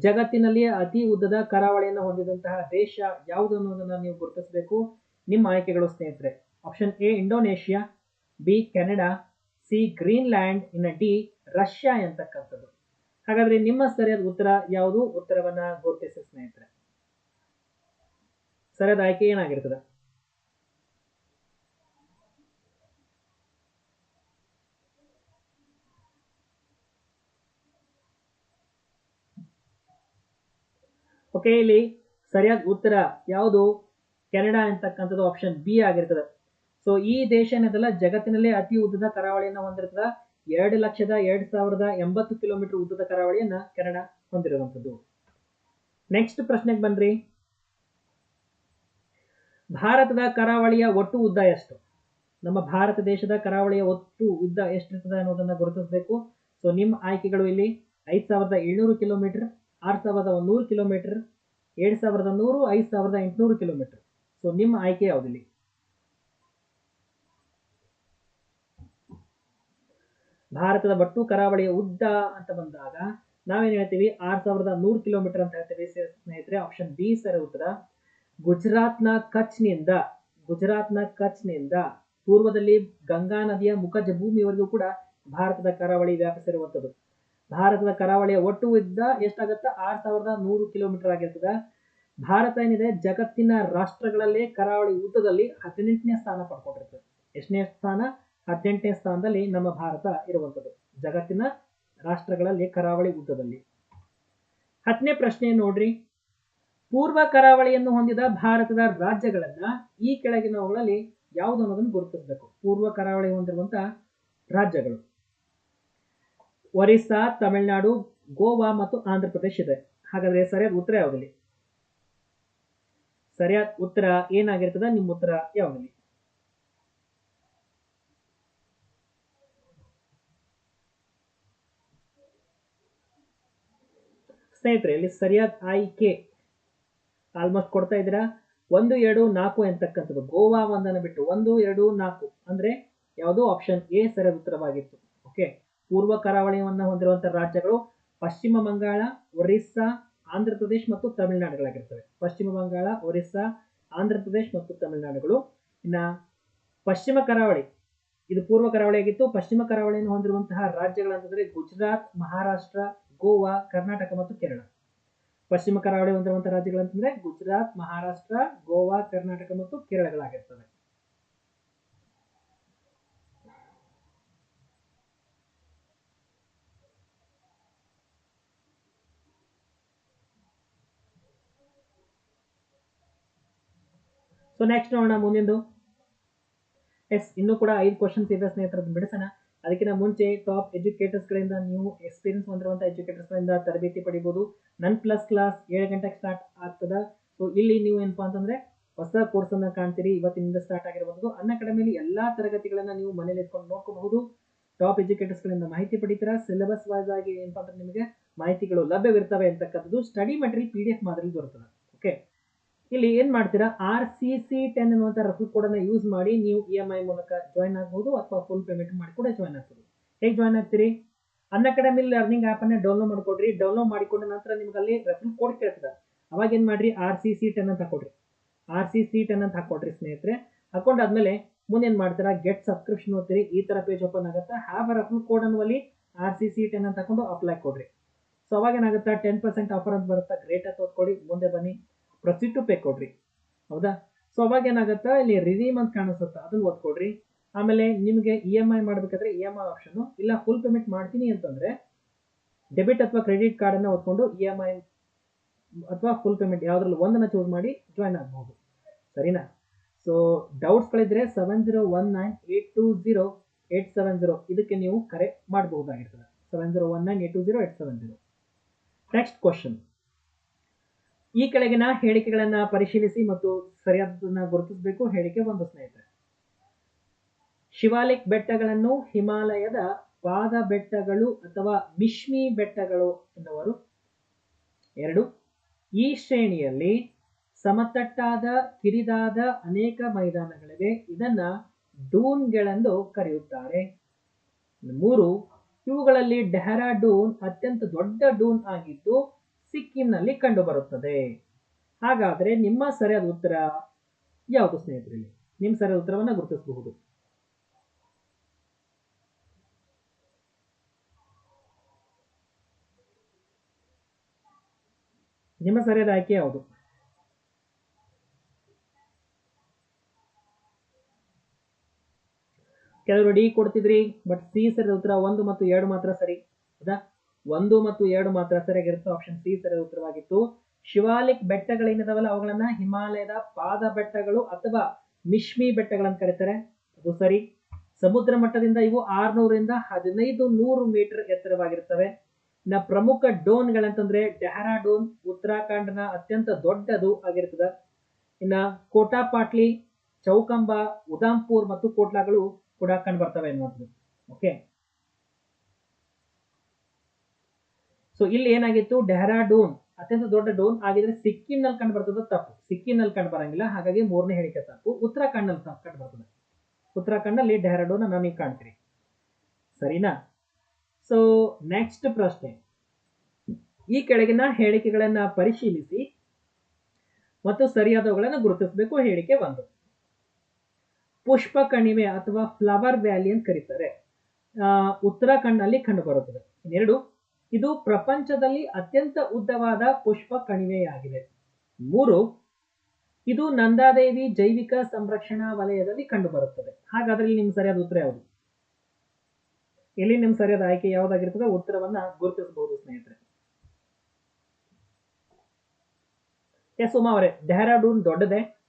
ಜಗತ್ತಿನಲ್ಲಿಯೇ ಅತಿ ಉದ್ದದ ಕರಾವಳಿಯನ್ನು ಹೊಂದಿದಂತಹ ದೇಶ ಯಾವುದು ಅನ್ನೋದನ್ನ ನೀವು ಗುರುತಿಸಬೇಕು. ನಿಮ್ಮ ಆಯ್ಕೆಗಳು ಸ್ನೇಹಿತರೆ option A Indonesia B Canada C Greenland ಇನ್ನು ಡಿ ರಷ್ಯಾ ಎಂತಕ್ಕಂಥದ್ದು. ಹಾಗಾದ್ರೆ ನಿಮ್ಮ ಸರಿಯಾದ ಉತ್ತರ ಯಾವುದು? ಉತ್ತರವನ್ನ ಗುರುತಿಸಿ ಸ್ನೇಹಿತರೆ. ಸರಿಯಾದ ಆಯ್ಕೆ ಏನಾಗಿರ್ತದೆ? ಓಕೆ ಇಲ್ಲಿ ಸರಿಯಾದ ಉತ್ತರ ಯಾವುದು? ಕೆನಡಾ ಅಂತಕ್ಕಂಥದ್ದು ಆಪ್ಷನ್ ಬಿ ಆಗಿರ್ತದೆ. ಸೊ ಈ ದೇಶ ಏನದಲ್ಲ ಜಗತ್ತಿನಲ್ಲೇ ಅತಿ ಉದ್ದದ ಕರಾವಳಿಯನ್ನು ಹೊಂದಿರ್ತದ. ಎರಡು ಲಕ್ಷದ ಎರಡ್ ಸಾವಿರದ ಎಂಬತ್ತು ಕಿಲೋಮೀಟರ್ ಉದ್ದದ ಕರಾವಳಿಯನ್ನ ಕೆನಡಾ ಹೊಂದಿರುವಂಥದ್ದು. ನೆಕ್ಸ್ಟ್ ಪ್ರಶ್ನೆಗೆ ಬನ್ರಿ. ಭಾರತದ ಕರಾವಳಿಯ ಒಟ್ಟು ಉದ್ದ ಎಷ್ಟು? ನಮ್ಮ ಭಾರತ ದೇಶದ ಕರಾವಳಿಯ ಒಟ್ಟು ಉದ್ದ ಎಷ್ಟಿರ್ತದೆ ಅನ್ನೋದನ್ನ ಗುರುತಿಸಬೇಕು. ಸೊ ನಿಮ್ಮ ಆಯ್ಕೆಗಳು ಇಲ್ಲಿ ಐದ್ ಸಾವಿರದ ಏಳ್ನೂರು ಕಿಲೋಮೀಟರ್ ಆರು ಸಾವಿರದ ಒಂದೂರು ಕಿಲೋಮೀಟರ್ ಏಳು ಸಾವಿರದ ನೂರು, ಐದು ಸಾವಿರದ ಎಂಟುನೂರು ಕಿಲೋಮೀಟರ್. ಸೊ ನಿಮ್ಮ ಆಯ್ಕೆ ಯಾವುದಿಲ್ಲಿ? ಭಾರತದ ಬಟ್ಟು ಕರಾವಳಿಯ ಉದ್ದ ಅಂತ ಬಂದಾಗ, ನಾವೇನ್ ಹೇಳ್ತೀವಿ? ಆರ್ ಸಾವಿರದ ನೂರು ಕಿಲೋಮೀಟರ್ ಅಂತ ಹೇಳ್ತೀವಿ ಸ್ನೇಹಿತರೆ. ಆಪ್ಷನ್ ಬಿ ಸರಿ ಉತ್ತರ. ಗುಜರಾತ್ನ ಕಚ್ನಿಂದ ಗುಜರಾತ್ನ ಕಚ್ನಿಂದ ಪೂರ್ವದಲ್ಲಿ ಗಂಗಾ ನದಿಯ ಮುಖಜ ಭೂಮಿಯವರೆಗೂ ಕೂಡ ಭಾರತದ ಕರಾವಳಿ ವ್ಯಾಪಿಸಿರುವಂಥದ್ದು. ಭಾರತದ ಕರಾವಳಿಯ ಒಟ್ಟು ಉದ್ದ ಎಷ್ಟಾಗತ್ತ? ಆರ್ ಸಾವಿರದ ನೂರು ಕಿಲೋಮೀಟರ್ ಆಗಿರ್ತದೆ. ಭಾರತ ಏನಿದೆ? ಜಗತ್ತಿನ ರಾಷ್ಟ್ರಗಳಲ್ಲೇ ಕರಾವಳಿ ಉದ್ದದಲ್ಲಿ ಹದಿನೆಂಟನೇ ಸ್ಥಾನ ಪಡ್ಕೊಂಡಿರ್ತದೆ. ಎಷ್ಟನೇ ಸ್ಥಾನ? ಹದಿನೆಂಟನೇ ಸ್ಥಾನದಲ್ಲಿ ನಮ್ಮ ಭಾರತ ಇರುವಂಥದ್ದು ಜಗತ್ತಿನ ರಾಷ್ಟ್ರಗಳಲ್ಲಿ ಕರಾವಳಿ ಉದ್ದದಲ್ಲಿ. ಹತ್ತನೇ ಪ್ರಶ್ನೆ ನೋಡ್ರಿ. ಪೂರ್ವ ಕರಾವಳಿಯನ್ನು ಹೊಂದಿದ ಭಾರತದ ರಾಜ್ಯಗಳನ್ನ ಈ ಕೆಳಗಿನವುಗಳಲ್ಲಿ ಯಾವುದು ಅನ್ನೋದನ್ನು ಗುರುತಿಸಬೇಕು. ಪೂರ್ವ ಕರಾವಳಿ ಹೊಂದಿರುವಂತಹ ರಾಜ್ಯಗಳು. ಒರಿಸ್ಸಾ, ತಮಿಳುನಾಡು, ಗೋವಾ ಮತ್ತು ಆಂಧ್ರ ಪ್ರದೇಶ ಇದೆ. ಹಾಗಾದ್ರೆ ಸರಿಯಾದ ಉತ್ತರ ಯಾವಾಗಲಿ? ಸರಿಯಾದ ಉತ್ತರ ಏನಾಗಿರ್ತದ? ನಿಮ್ಮ ಉತ್ತರ ಯಾವಾಗಲಿ? ಸ್ನೇಹಿತರೆ, ಇಲ್ಲಿ ಸರಿಯಾದ ಆಯ್ಕೆ ಆಲ್ಮೋಸ್ಟ್ ಕೊಡ್ತಾ ಇದ್ದೀರಾ? ಒಂದು, ಎರಡು, ನಾಲ್ಕು ಎಂತಕ್ಕಂಥದ್ದು. ಗೋವಾ ಒಂದನ್ನು ಬಿಟ್ಟು ಒಂದು, ಎರಡು, ನಾಲ್ಕು. ಅಂದ್ರೆ ಯಾವುದು ಆಪ್ಷನ್ ಎ ಸರಿಯಾದ ಉತ್ತರವಾಗಿತ್ತು. ಓಕೆ ಪೂರ್ವ ಕರಾವಳಿಯನ್ನು ಹೊಂದಿರುವಂತಹ ರಾಜ್ಯಗಳು ಪಶ್ಚಿಮ ಬಂಗಾಳ, ಒರಿಸ್ಸಾ, ಆಂಧ್ರ ಪ್ರದೇಶ್ ಮತ್ತು ತಮಿಳುನಾಡುಗಳಾಗಿರ್ತವೆ. ಪಶ್ಚಿಮ ಬಂಗಾಳ, ಒರಿಸ್ಸಾ, ಆಂಧ್ರ ಪ್ರದೇಶ್ ಮತ್ತು ತಮಿಳುನಾಡುಗಳು. ಇನ್ನ ಪಶ್ಚಿಮ ಕರಾವಳಿ, ಇದು ಪೂರ್ವ ಕರಾವಳಿ ಆಗಿತ್ತು ಪಶ್ಚಿಮ ಕರಾವಳಿಯನ್ನು ಹೊಂದಿರುವಂತಹ ರಾಜ್ಯಗಳಂತಂದ್ರೆ ಗುಜರಾತ್, ಮಹಾರಾಷ್ಟ್ರ, ಗೋವಾ, ಕರ್ನಾಟಕ ಮತ್ತು ಕೇರಳ. ಪಶ್ಚಿಮ ಕರಾವಳಿ ಹೊಂದಿರುವಂತಹ ರಾಜ್ಯಗಳಂತಂದ್ರೆ ಗುಜರಾತ್, ಮಹಾರಾಷ್ಟ್ರ, ಗೋವಾ, ಕರ್ನಾಟಕ ಮತ್ತು ಕೇರಳಗಳಾಗಿರ್ತವೆ. ಸೊ ನೆಕ್ಸ್ಟ್ ನೋಡೋಣ ಮುಂದಿಂದು. ಎಸ್ ಇನ್ನೂ ಕೂಡ ಐದು ಕ್ವಶನ್ಸ್ ಇದೆ ಸ್ನೇಹಿತರದ್ದು, ಬಿಡಿಸೋಣ. ಅದಕ್ಕಿಂತ ಮುಂಚೆ ಟಾಪ್ ಎಜುಕೇಟರ್ಸ್ಗಳಿಂದ ನೀವು ಎಕ್ಸ್ಪೀರಿಯನ್ಸ್ ಹೊಂದಿರುವಂಥ ಎಜುಕೇಟರ್ಸ್ಗಳಿಂದ ತರಬೇತಿ ಪಡಿಬೋದು. ನನ್ನ ಪ್ಲಸ್ ಕ್ಲಾಸ್ ಏಳು ಗಂಟೆಗೆ ಸ್ಟಾರ್ಟ್ ಆಗ್ತದೆ. ಸೊ ಇಲ್ಲಿ ನೀವು ಏನಪ್ಪಾ ಅಂತಂದರೆ ಹೊಸ ಕೋರ್ಸನ್ನು ಕಾಣ್ತೀರಿ, ಇವತ್ತಿನಿಂದ ಸ್ಟಾರ್ಟ್ ಆಗಿರಬಹುದು ಅನ್ನ ಅಕಾಡೆಮಿಯಲ್ಲಿ ಎಲ್ಲ ತರಗತಿಗಳನ್ನು ನೀವು ಮನೇಲಿ ಇಟ್ಕೊಂಡು ನೋಡ್ಕೋಬಹುದು. ಟಾಪ್ ಎಜುಕೇಟರ್ಸ್ಗಳಿಂದ ಮಾಹಿತಿ ಪಡಿತೀರಾ? ಸಿಲೆಬಸ್ ವೈಸ್ ಆಗಿ ಏನಪ್ಪ ಅಂದ್ರೆ ನಿಮಗೆ ಮಾಹಿತಿಗಳು ಲಭ್ಯವಿರ್ತವೆ ಅಂತಕ್ಕಂಥದ್ದು. Study material P D F ಮಾದರಿ ದೊರೆತದೆ ಇಲ್ಲಿ ಏನು ಮಾಡ್ತೀರಾ? ಆರ್ ಸಿ ಸಿ ಟೆನ್ ಅನ್ನುವಂಥ ರೆಫರ್ ಕೋಡ್ ಅನ್ನ ಯೂಸ್ ಮಾಡಿ ನೀವು ಇ ಎಂ ಐ ಮೂಲಕ ಜಾಯ್ನ್ ಆಗ್ಬೋದು ಅಥವಾ ಫುಲ್ ಪೇಮೆಂಟ್ ಮಾಡಿ ಕೂಡ ಜಾಯ್ನ್ ಆಗ್ಬೋದು. ಹೇಗೆ ಜಾಯ್ನ್ ಆಗ್ತೀರಿ? ಅನ್ ಅಕಾಡೆಮಿ ಲರ್ನಿಂಗ್ ಆಪ್ ಅನ್ನ ಡೌನ್ಲೋಡ್ ಮಾಡ್ಕೊಡ್ರಿ. ಡೌನ್ಲೋಡ್ ಮಾಡಿಕೊಂಡ ನಂತರ ನಿಮ್ಗೆ ಅಲ್ಲಿ ರೆಫರ್ ಕೋಡ್ ಕೇಳ್ತದೆ. ಅವಾಗ ಏನ್ ಮಾಡ್ರಿ? ಆರ್ ಸಿ ಸಿ ಟೆನ್ ಅಂತ ಹಾಕೊಡ್ರಿ. ಆರ್ ಸಿ ಸಿ ಟೆನ್ ಅಂತ ಹಾಕೊಡ್ರಿ ಸ್ನೇಹಿತರೆ. ಹಾಕೊಂಡಾದ್ಮೇಲೆ ಮುಂದೆ ಏನ್ ಮಾಡ್ತೀರಾ? ಗೆಟ್ ಸಬ್ಸ್ಕ್ರಿಪ್ಷನ್ ಓದ್ತೀರಿ. ಈ ತರ ಪೇಜ್ ಓಪನ್ ಆಗುತ್ತೆ. ಹ್ಯಾವ್ ಅ ರೆಫರ್ ಕೋಡ್ ಅನ್ನುವಲ್ಲಿ ಆರ್ ಸಿ ಸಿ ಟೆನ್ ಅಂತ ಹಾಕೊಂಡು ಅಪ್ಲೈ ಕೊಡ್ರಿ. ಸೊ ಅವಾಗ ಏನಾಗುತ್ತೆ? ಟೆನ್ ಪರ್ಸೆಂಟ್ ಆಫರ್ ಅಂತ ಬರುತ್ತೆ? ಗ್ರೇಟ್ ಅಂತ ಓದ್ಕೊಡಿ ಮುಂದೆ ಬನ್ನಿ. ಪ್ರೊಸೀಡ್ ಟು ಪೇ ಕೊಡ್ರಿ. ಹೌದಾ? ಸೊ ಅವಾಗ ಏನಾಗುತ್ತೆ? ಇಲ್ಲಿ ರಿಡೀಮ್ ಅಂತ ಕಾಣಿಸುತ್ತೆ? ಅದನ್ನ ಓದ್ಕೊಡ್ರಿ. ಆಮೇಲೆ ನಿಮಗೆ ಇ ಎಂ ಐ ಮಾಡಬೇಕಾದ್ರೆ ಇ ಎಂ ಐ ಆಪ್ಷನ್ ಇಲ್ಲ ಫುಲ್ ಪೇಮೆಂಟ್ ಮಾಡ್ತೀನಿ ಅಂತಂದ್ರೆ ಡೆಬಿಟ್ ಅಥವಾ ಕ್ರೆಡಿಟ್ ಕಾರ್ಡ್ ಅನ್ನ ಓದ್ಕೊಂಡು ಇ ಎಂ ಐ ಅಥವಾ ಫುಲ್ ಪೇಮೆಂಟ್ ಯಾವ್ದ್ರಲ್ಲಿ ಒಂದನ್ನ ಚೂಸ್ ಮಾಡಿ ಜಾಯ್ನ್ ಆಗಬಹುದು ಸರಿನಾ? So ಡೌಟ್ಸ್ಗಳಿದ್ರೆ seven zero one nine eight two zero eight seven zero ಇದಕ್ಕೆ ನೀವು ಕರೆ ಮಾಡಬಹುದಾಗಿರ್ತದೆ. Seven zero one nine eight two zero eight seven zero next question ಈ ಕೆಳಗಿನ ಹೇಳಿಕೆಗಳನ್ನ ಪರಿಶೀಲಿಸಿ ಮತ್ತು ಸರಿಯಾದದನ್ನ ಗುರುತಿಸಬೇಕು ಹೇಳಿಕೆ ಒಂದು ಸ್ನೇಹಿತರೆ. ಶಿವಾಲಿಕ್ ಬೆಟ್ಟಗಳನ್ನು ಹಿಮಾಲಯದ ಪಾದ ಬೆಟ್ಟಗಳು ಅಥವಾ ಮಿಶ್ಮಿ ಬೆಟ್ಟಗಳು ಎನ್ನುವರು. ಎರಡು, ಈ ಶ್ರೇಣಿಯಲ್ಲಿ ಸಮತಟ್ಟಾದ, ಕಿರಿದಾದ ಅನೇಕ ಮೈದಾನಗಳಿವೆ. ಇದನ್ನ ಡೂನ್ಗಳೆಂದು ಕರೆಯುತ್ತಾರೆ. ಮೂರು, ಇವುಗಳಲ್ಲಿ ಡೆಹರಾಡೂನ್ ಅತ್ಯಂತ ದೊಡ್ಡ ಡೂನ್ ಆಗಿದ್ದು ಸಿಕ್ಕಿಂನಲ್ಲಿ ಕಂಡುಬರುತ್ತದೆ. ಹಾಗಾದ್ರೆ ನಿಮ್ಮ ಸರಿಯಾದ ಉತ್ತರ ಯಾವುದು ಸ್ನೇಹಿತರಲ್ಲಿ? ನಿಮ್ಮ ಸರಿಯಾದ ಉತ್ತರವನ್ನು ಗುರುತಿಸಬಹುದು. ನಿಮ್ಮ ಸರಿಯಾದ ಆಯ್ಕೆ ಯಾವುದು? ಕೆಲವರು ಡಿ ಕೊಡ್ತಿದ್ರಿ, ಬಟ್ ಸಿ ಸರಿಯಾದ ಉತ್ತರ ಒಂದು ಮತ್ತು ಎರಡು ಮಾತ್ರ ಸರಿ. ಹೌದಾ ಒಂದು ಮತ್ತು ಎರಡು ಮಾತ್ರ ಸರಿಯಾಗಿರುತ್ತೆ ಆಪ್ಷನ್ ಸಿ ಸರಿಯಾದ ಉತ್ತರವಾಗಿತ್ತು. ಶಿವಾಲಿಕ್ ಬೆಟ್ಟಗಳೇನಿದಾವಲ್ಲ ಅವುಗಳನ್ನ ಹಿಮಾಲಯದ ಪಾದ ಬೆಟ್ಟಗಳು ಅಥವಾ ಮಿಶ್ಮಿ ಬೆಟ್ಟಗಳಂತ ಕರೀತಾರೆ. ಅದು ಸರಿ. ಸಮುದ್ರ ಮಟ್ಟದಿಂದ ಇವು ಆರ್ನೂರಿಂದ ಹದಿನೈದು ನೂರು ಮೀಟರ್ ಎತ್ತರವಾಗಿರ್ತವೆ ನ ಪ್ರಮುಖ ಡೋನ್ಗಳಂತಂದ್ರೆ ಡೆಹರಾಡೂನ್, ಉತ್ತರಾಖಂಡ್ನ ಅತ್ಯಂತ ದೊಡ್ಡದು ಆಗಿರ್ತದೆ. ಇನ್ನ ಕೋಟಾ ಪಾಟ್ಲಿ ಚೌಕಂಬ ಉದಾಂಪುರ್ ಮತ್ತು ಕೋಟ್ಲಾಗಳು ಕೂಡ ಕಂಡು ಬರ್ತವೆ ಅನ್ನುವಂಥದ್ದು ಓಕೆ ಸೊ ಇಲ್ಲಿ ಏನಾಗಿತ್ತು? ಡೆಹರಾಡೂನ್, ಅತ್ಯಂತ ದೊಡ್ಡ ಡೋನ್ ಆಗಿದ್ರೆ ಸಿಕ್ಕಿಂನಲ್ಲಿ ಕಂಡು ಬರ್ತದ ತಪ್ಪು. ಸಿಕ್ಕಿಂನಲ್ಲಿ ಕಂಡು ಬರಂಗಿಲ್ಲ ಹಾಗಾಗಿ ಮೂರನೇ ಹೇಳಿಕೆ ತಪ್ಪು. ಉತ್ತರಾಖಂಡ್ನಲ್ಲಿ ಕಂಡು ಬರ್ತದೆ ಉತ್ತರಾಖಂಡಲ್ಲಿ ಡೆಹರಾಡೂನ್ ನಾನು ಕಾಣ್ತೀರಿ. ಸರಿನಾ? ಸೊ ನೆಕ್ಸ್ಟ್ ಪ್ರಶ್ನೆ. ಈ ಕೆಳಗಿನ ಹೇಳಿಕೆಗಳನ್ನ ಪರಿಶೀಲಿಸಿ ಮತ್ತು ಸರಿಯಾದವುಗಳನ್ನು ಗುರುತಿಸಬೇಕು ಹೇಳಿಕೆ ಒಂದು. ಪುಷ್ಪ ಕಣಿವೆ ಅಥವಾ ಫ್ಲವರ್ ವ್ಯಾಲಿ ಅಂತ ಕರೀತಾರೆ. ಉತ್ತರಾಖಂಡ್ನಲ್ಲಿ ಕಂಡು ಬರುತ್ತದೆ ಎರಡು ಇದು ಪ್ರಪಂಚದಲ್ಲಿ ಅತ್ಯಂತ ಉದ್ದವಾದ ಪುಷ್ಪ ಕಣಿವೆಯಾಗಿದೆ. ಮೂರು, ಇದು ನಂದಾದೇವಿ ಜೈವಿಕ ಸಂರಕ್ಷಣಾ ವಲಯದಲ್ಲಿ ಕಂಡುಬರುತ್ತದೆ. ಹಾಗಾದ್ರೆ ಇಲ್ಲಿ ನಿಮ್ ಸರಿಯಾದ ಉತ್ತರ ಯಾವುದು? ಇಲ್ಲಿ ನಿಮ್ ಸರಿಯಾದ ಆಯ್ಕೆ ಯಾವ್ದಾಗಿರ್ತದೆ? ಉತ್ತರವನ್ನ ಗುರುತಿಸಬಹುದು ಸ್ನೇಹಿತರೆ. ಎಸ್ ಉಮಾ ಅವರೇ, ಡೆಹರಾಡೂನ್ ದೊಡ್ಡದೇ.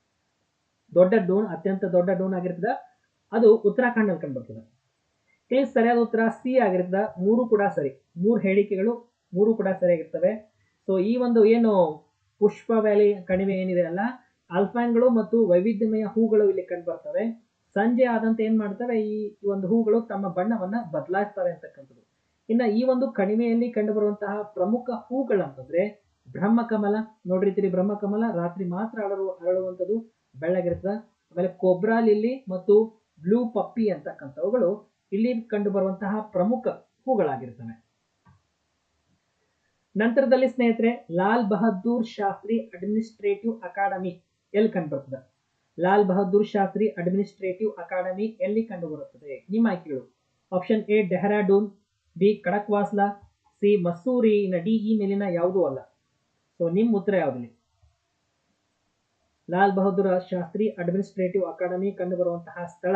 ದೊಡ್ಡ ಡೂನ್, ಅತ್ಯಂತ ದೊಡ್ಡ ಡೂನ್ ಆಗಿರ್ತದೆ. ಅದು ಉತ್ತರಾಖಂಡ್ ಅಲ್ಲಿ ಕಂಡು ಬರ್ತದೆ ಇಲ್ಲಿ ಸರಿಯಾದ ಉತ್ತರ? ಸಿ ಆಗಿರುತ್ತ? ಮೂರು ಕೂಡ ಸರಿ. ಮೂರು ಹೇಳಿಕೆಗಳು, ಮೂರು ಕೂಡ ಸರಿಯಾಗಿರ್ತವೆ ಸೊ ಈ ಒಂದು ಏನು ಪುಷ್ಪ ವ್ಯಾಲಿ ಕಣಿವೆ ಏನಿದೆ ಅಲ್ಲ ಅಲ್ಫಾನ್ಗಳು ಮತ್ತು ವೈವಿಧ್ಯಮಯ ಹೂಗಳು ಇಲ್ಲಿ ಕಂಡುಬರ್ತವೆ ಸಂಜೆ ಆದಂತೆ ಏನು ಮಾಡ್ತವೆ? ಈ ಒಂದು ಹೂಗಳು ತಮ್ಮ ಬಣ್ಣವನ್ನ ಬದಲಾಯಿಸ್ತವೆ ಅಂತಕ್ಕಂಥದ್ದು. ಇನ್ನ ಈ ಒಂದು ಕಣಿವೆಯಲ್ಲಿ ಕಂಡುಬರುವಂತಹ ಪ್ರಮುಖ ಹೂಗಳಂತಂದ್ರೆ ಬ್ರಹ್ಮಕಮಲ ನೋಡಿರ್ತೀರಿ ಬ್ರಹ್ಮಕಮಲ ರಾತ್ರಿ ಮಾತ್ರ ಅರಳು ಅರಳುವಂಥದ್ದು, ಬೆಳ್ಳಗಿರ್ತದೆ. ಆಮೇಲೆ ಕೊಬ್ರಾ ಲಿಲ್ಲಿ ಮತ್ತು ಬ್ಲೂ ಪಪ್ಪಿ ಅಂತಕ್ಕಂಥವುಗಳು ಇಲ್ಲಿ ಕಂಡು ಬರುವಂತಹ ಪ್ರಮುಖ ಹೂಗಳಾಗಿರ್ತವೆ. ನಂತರದಲ್ಲಿ ಸ್ನೇಹಿತರೆ, ಲಾಲ್ ಬಹದ್ದೂರ್ ಶಾಸ್ತ್ರಿ ಅಡ್ಮಿನಿಸ್ಟ್ರೇಟಿವ್ ಅಕಾಡೆಮಿ ಎಲ್ಲಿ ಕಂಡು ಬರ್ತದೆ ಲಾಲ್ ಬಹದ್ದೂರ್ ಶಾಸ್ತ್ರಿ ಅಡ್ಮಿನಿಸ್ಟ್ರೇಟಿವ್ ಅಕಾಡೆಮಿ ಎಲ್ಲಿ ಕಂಡು ಬರುತ್ತದೆ ನಿಮ್ಮ ಆಯ್ಕೆಗಳು option A, Dehradun, B, Khadakwasla, C, Mussoorie D ಈ ಮೇಲಿನ ಯಾವುದೂ ಅಲ್ಲ. ಸೊ ನಿಮ್ಮ ಉತ್ತರ ಯಾವುದಿಲ್ಲ? ಲಾಲ್ ಬಹದ್ದೂರ್ ಶಾಸ್ತ್ರಿ ಅಡ್ಮಿನಿಸ್ಟ್ರೇಟಿವ್ ಅಕಾಡೆಮಿ ಕಂಡು ಬರುವಂತಹ ಸ್ಥಳ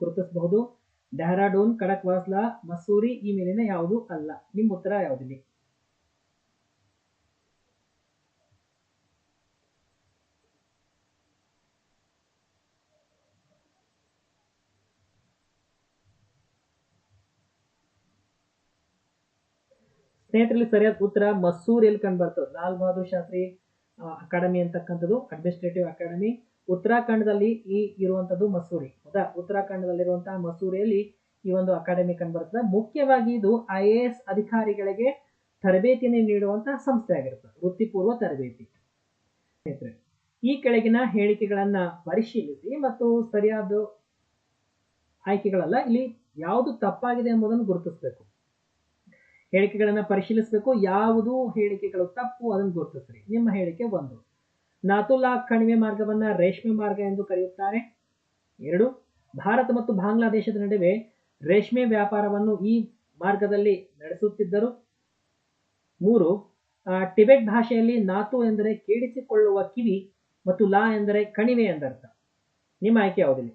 ಗುರುತಿಸಬಹುದು. ಡೆಹರಾಡೂನ್ ಖಡಕ್ವಾಸ್ಲಾ ಮಸೂರಿ ಈ ಮೇಲಿನ ಯಾವುದು ಅಲ್ಲ. ನಿಮ್ಮ ಉತ್ತರ ಯಾವುದಿಲ್ಲ ಸ್ನೇಹಿತರಲ್ಲಿ ಸರಿಯಾದ ಉತ್ತರ ಮಸೂರಿಯಲ್ಲಿ ಕಂಡು ಬರ್ತದೆ. ಲಾಲ್ ಬಹದ್ದೂರ್ ಶಾಸ್ತ್ರಿ ಅಕಾಡೆಮಿ ಅಂತಕ್ಕಂಥದ್ದು, ಅಡ್ಮಿನಿಸ್ಟ್ರೇಟಿವ್ ಅಕಾಡೆಮಿ. ಉತ್ತರಾಖಂಡದಲ್ಲಿ ಈ ಇರುವಂತದ್ದು ಮಸೂರಿ. ಹೌದಾ ಉತ್ತರಾಖಂಡದಲ್ಲಿರುವಂತಹ ಮಸೂರಿಯಲ್ಲಿ ಈ ಒಂದು ಅಕಾಡೆಮಿ ಕಂಡುಬರ್ತದೆ ಮುಖ್ಯವಾಗಿ ಇದು ಐ ಎ ಎಸ್ ಅಧಿಕಾರಿಗಳಿಗೆ ತರಬೇತಿಯನ್ನು ನೀಡುವಂತಹ ಸಂಸ್ಥೆ ಆಗಿರುತ್ತೆ ವೃತ್ತಿಪೂರ್ವ ತರಬೇತಿ. ಈ ಕೆಳಗಿನ ಹೇಳಿಕೆಗಳನ್ನ ಪರಿಶೀಲಿಸಿ ಮತ್ತು ಸರಿಯಾದ ಆಯ್ಕೆಗಳಲ್ಲ, ಇಲ್ಲಿ ಯಾವುದು ತಪ್ಪಾಗಿದೆ ಎಂಬುದನ್ನು ಗುರುತಿಸಬೇಕು. ಹೇಳಿಕೆಗಳನ್ನ ಪರಿಶೀಲಿಸಬೇಕು. ಯಾವುದು ಹೇಳಿಕೆಗಳು ತಪ್ಪು ಅದನ್ನು ಗುರುತಿಸ್ರಿ. ನಿಮ್ಮ ಹೇಳಿಕೆ ಒಂದು. ನಾತುಲ್ಲಾ ಕಣಿವೆ ಮಾರ್ಗವನ್ನ ರೇಷ್ಮೆ ಮಾರ್ಗ ಎಂದು ಕರೆಯುತ್ತಾರೆ. ಎರಡು, ಭಾರತ ಮತ್ತು ಬಾಂಗ್ಲಾದೇಶದ ನಡುವೆ ರೇಷ್ಮೆ ವ್ಯಾಪಾರವನ್ನು ಈ ಮಾರ್ಗದಲ್ಲಿ ನಡೆಸುತ್ತಿದ್ದರು. ಮೂರು ಟಿಬೆಟ್ ಭಾಷೆಯಲ್ಲಿ ನಾತು ಎಂದರೆ ಕೇಳಿಸಿಕೊಳ್ಳುವ ಕಿವಿ ಮತ್ತು ಲಾ ಎಂದರೆ ಕಣಿವೆ ಎಂದರ್ಥ. ನಿಮ್ಮ ಆಯ್ಕೆ ಯಾವುದಿಲ್ಲ?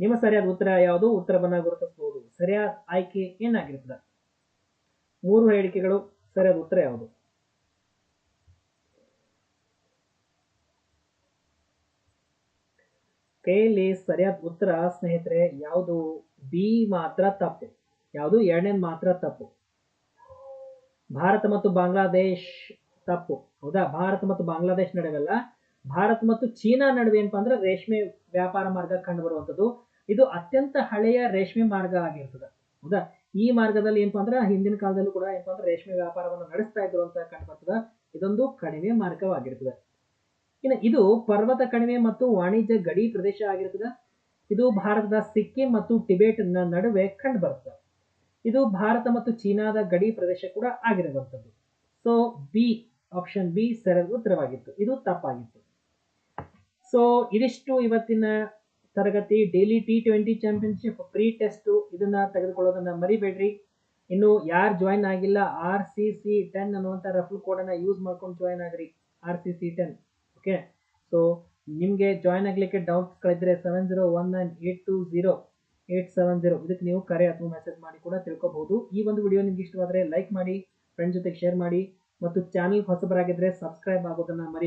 ನಿಮ್ಮ ಸರಿಯಾದ ಉತ್ತರ ಯಾವುದು? ಉತ್ತರವನ್ನು ಗುರುತಿಸಬಹುದು ಸರಿಯಾದ ಆಯ್ಕೆ ಏನಾಗಿರ್ತದೆ ಮೂರು ಹೇಳಿಕೆಗಳು, ಸರಿಯಾದ ಉತ್ತರ ಯಾವುದು? ಕೈಯಲ್ಲಿ ಸರಿಯಾದ ಉತ್ತರ ಸ್ನೇಹಿತರೆ, ಯಾವುದು ಬಿ ಮಾತ್ರ ತಪ್ಪು, ಯಾವುದು ಎರಡನೇದು ಮಾತ್ರ ತಪ್ಪು. ಭಾರತ ಮತ್ತು ಬಾಂಗ್ಲಾದೇಶ್ ತಪ್ಪು. ಹೌದಾ? ಭಾರತ ಮತ್ತು ಬಾಂಗ್ಲಾದೇಶ್ ನಡುವೆಲ್ಲ, ಭಾರತ ಮತ್ತು ಚೀನಾ ನಡುವೆ ಏನಪ್ಪಾ ಅಂದ್ರೆ ರೇಷ್ಮೆ ವ್ಯಾಪಾರ ಮಾರ್ಗ ಕಂಡು ಬರುವಂಥದ್ದು ಇದು ಅತ್ಯಂತ ಹಳೆಯ ರೇಷ್ಮೆ ಮಾರ್ಗ ಆಗಿರ್ತದೆ. ಹೌದಾ? ಈ ಮಾರ್ಗದಲ್ಲಿ ಏನಪ್ಪಾ ಅಂದ್ರೆ ಹಿಂದಿನ ಕಾಲದಲ್ಲೂ ಕೂಡ ಏನಪ್ಪ ಅಂದ್ರೆ ರೇಷ್ಮೆ ವ್ಯಾಪಾರವನ್ನು ನಡೆಸ್ತಾ ಇದ್ರು ಅಂತ ಕಂಡು ಬರ್ತದೆ ಇದೊಂದು ಕಡಿಮೆ ಮಾರ್ಗವಾಗಿರ್ತದೆ. ಇನ್ನು ಇದು ಪರ್ವತ ಕಣಿವೆ ಮತ್ತು ವಾಣಿಜ್ಯ ಗಡಿ ಪ್ರದೇಶ ಆಗಿರ್ತದೆ. ಇದು ಭಾರತದ ಸಿಕ್ಕಿಂ ಮತ್ತು ಟಿಬೆಟ್ ನಡುವೆ ಕಂಡು ಬರ್ತದೆ ಇದು ಭಾರತ ಮತ್ತು ಚೀನಾದ ಗಡಿ ಪ್ರದೇಶ ಕೂಡ ಆಗಿರುವಂಥದ್ದು ಸೊ ಬಿ ಆಪ್ಷನ್ ಬಿ ಸರಿಯಾದ ಉತ್ತರವಾಗಿತ್ತು. ಇದು ತಪ್ಪಾಗಿತ್ತು. ಸೊ ಇದಿಷ್ಟು ಇವತ್ತಿನ ತರಗತಿ. Daily T twenty championship pre test ಇದನ್ನ ತೆಗೆದುಕೊಳ್ಳೋದನ್ನ ಮರಿಬೇಡ್ರಿ. ಇನ್ನು ಯಾರು ಜಾಯಿನ್ ಆಗಿಲ್ಲ ಆರ್ ಸಿ ಸಿ ಟೆನ್ ಅನ್ನುವಂಥ ರಫಲ್ ಕೋಡ್ ಯೂಸ್ ಮಾಡ್ಕೊಂಡು ಜಾಯಿನ್ ಆಗ್ರಿ. R C C ten okay so ನಿಮಗೆ ಜಾಯಿನ್ ಆಗಲಿಕ್ಕೆ ಡೌಟ್ಸ್ಗಳಿದ್ರೆ seven zero one nine eight two zero eight seven zero ಇದಕ್ಕೆ ನೀವು ಕರೆ ಅಥವಾ ಮೆಸೇಜ್ ಮಾಡಿ ಕೂಡ ತಿಳ್ಕೊಬಹುದು. ಈ ಒಂದು ವಿಡಿಯೋ ನಿಮ್ಗೆ ಇಷ್ಟವಾದರೆ ಲೈಕ್ ಮಾಡಿ ಫ್ರೆಂಡ್ ಜೊತೆಗೆ ಶೇರ್ ಮಾಡಿ, ಮತ್ತು ಚಾನಲ್ ಹೊಸಬರಾಗಿದ್ದರೆ ಸಬ್ಸ್ಕ್ರೈಬ್ ಆಗೋದನ್ನ ಮರಿ